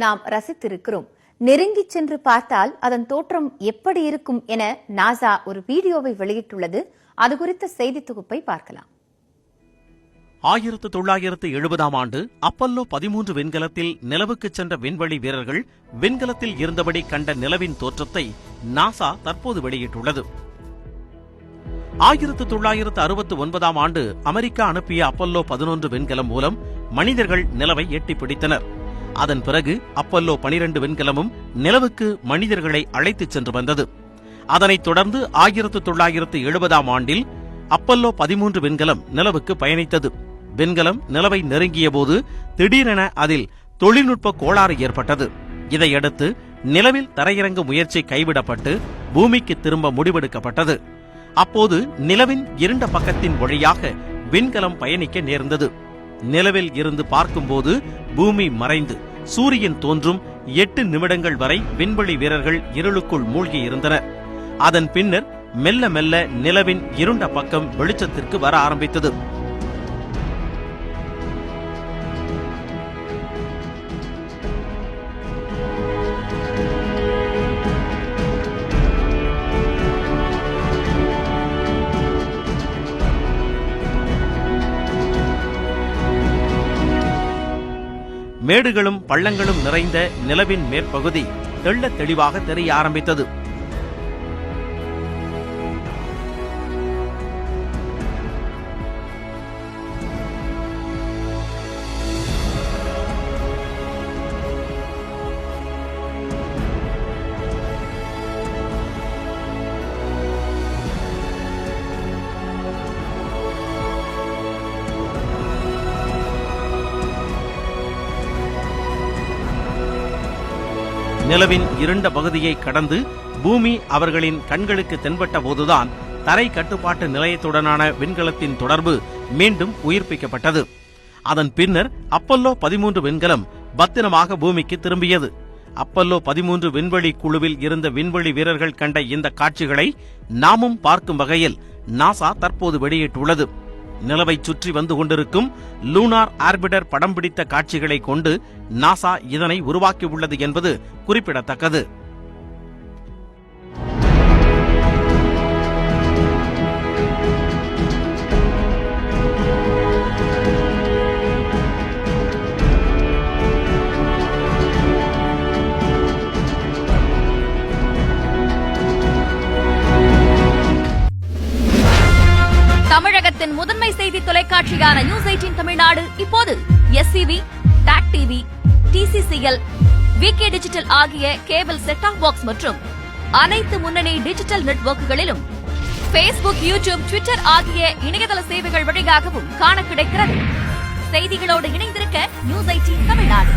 நாம் ரசித்திருக்கிறோம். நெருங்கி சென்று பார்த்தால் அதன் தோற்றம் எப்படி இருக்கும் என நாசா ஒரு வீடியோவை வெளியிட்டுள்ளது. அது குறித்த செய்தி தொகுப்பை பார்க்கலாம். ஆயிரத்து தொள்ளாயிரத்து எழுபதாம் ஆண்டு அப்பல்லோ பதிமூன்று விண்கலத்தில் நிலவுக்கு சென்ற விண்வெளி வீரர்கள் விண்கலத்தில் இருந்தபடி கண்ட நிலவின் தோற்றத்தை நாசா தற்போது வெளியிட்டுள்ளது. ஆயிரத்து தொள்ளாயிரத்து அறுபத்து ஒன்பதாம் ஆண்டு அமெரிக்கா அனுப்பிய அப்பல்லோ பதினொன்று விண்கலம் மூலம் மனிதர்கள் நிலவை எட்டி பிடித்தனர் அதன் பிறகு அப்பல்லோ பனிரெண்டு விண்கலமும் நிலவுக்கு மனிதர்களை அழைத்துச் சென்று வந்தது. அதனைத் தொடர்ந்து ஆயிரத்து தொள்ளாயிரத்து எழுபதாம் ஆண்டில் அப்பல்லோ பதிமூன்று விண்கலம் நிலவுக்கு பயணித்தது. விண்கலம் நிலவை நெருங்கிய போது திடீரென அதில் தொழில்நுட்ப கோளாறு ஏற்பட்டது. இதையடுத்து நிலவில் தரையிறங்க முயற்சி கைவிடப்பட்டு பூமிக்கு திரும்ப முடிவெடுக்கப்பட்டது. அப்போது நிலவின் இருண்ட பக்கத்தின் வழியாக விண்கலம் பயணிக்க நேர்ந்தது. நிலவில் இருந்து பார்க்கும்போது பூமி மறைந்து சூரியன் தோன்றும் எட்டு நிமிடங்கள் வரை விண்வெளி வீரர்கள் இருளுக்குள் மூழ்கி இருந்தனர் அதன் பின்னர் மெல்ல மெல்ல நிலவின் இருண்ட பக்கம் வெளிச்சத்திற்கு வர ஆரம்பித்தது. மேடுகளும் பள்ளங்களும் நிறைந்த நிலவின் மேற்பகுதி தெள்ள தெளிவாக தெரிய ஆரம்பித்தது. நிலவின் இருண்ட பகுதியை கடந்து பூமி அவர்களின் கண்களுக்கு தென்பட்ட போதுதான் தரை கட்டுப்பாட்டு நிலையத்துடனான விண்கலத்தின் தொடர்பு மீண்டும் உயிர்ப்பிக்கப்பட்டது. அதன் பின்னர் அப்பல்லோ பதிமூன்று விண்கலம் பத்திரமாக பூமிக்கு திரும்பியது. அப்பல்லோ பதிமூன்று விண்வெளி குழுவில் இருந்த விண்வெளி வீரர்கள் கண்ட இந்த காட்சிகளை நாமும் பார்க்கும் வகையில் நாசா தற்போது வெளியிட்டுள்ளது. நிலவை சுற்றி வந்து கொண்டிருக்கும் லூனார் ஆர்பிட்டர் படம் பிடித்த காட்சிகளை கொண்டு நாசா இதனை உருவாக்கியுள்ளது என்பது குறிப்பிடத்தக்கது. தமிழகத்தின் முதன்மை செய்தி தொலைக்காட்சியான நியூஸ் எயிட்டீன் தமிழ்நாடு. இப்போது SCV TAC TV TCCL VK digital ஆகிய கேபிள் செட் ஆஃப் பாக்ஸ் மற்றும் அனைத்து முன்னணி டிஜிட்டல் நெட்வொர்க்குகளிலும் ஃபேஸ்புக் யூடியூப் ட்விட்டர் ஆகிய இணையதள சேவைகள் வழியாகவும் காண கிடைக்கிறது. செய்திகளோடு இணைந்திருக்க நியூஸ் எயிட்டீன் தமிழ்நாடு.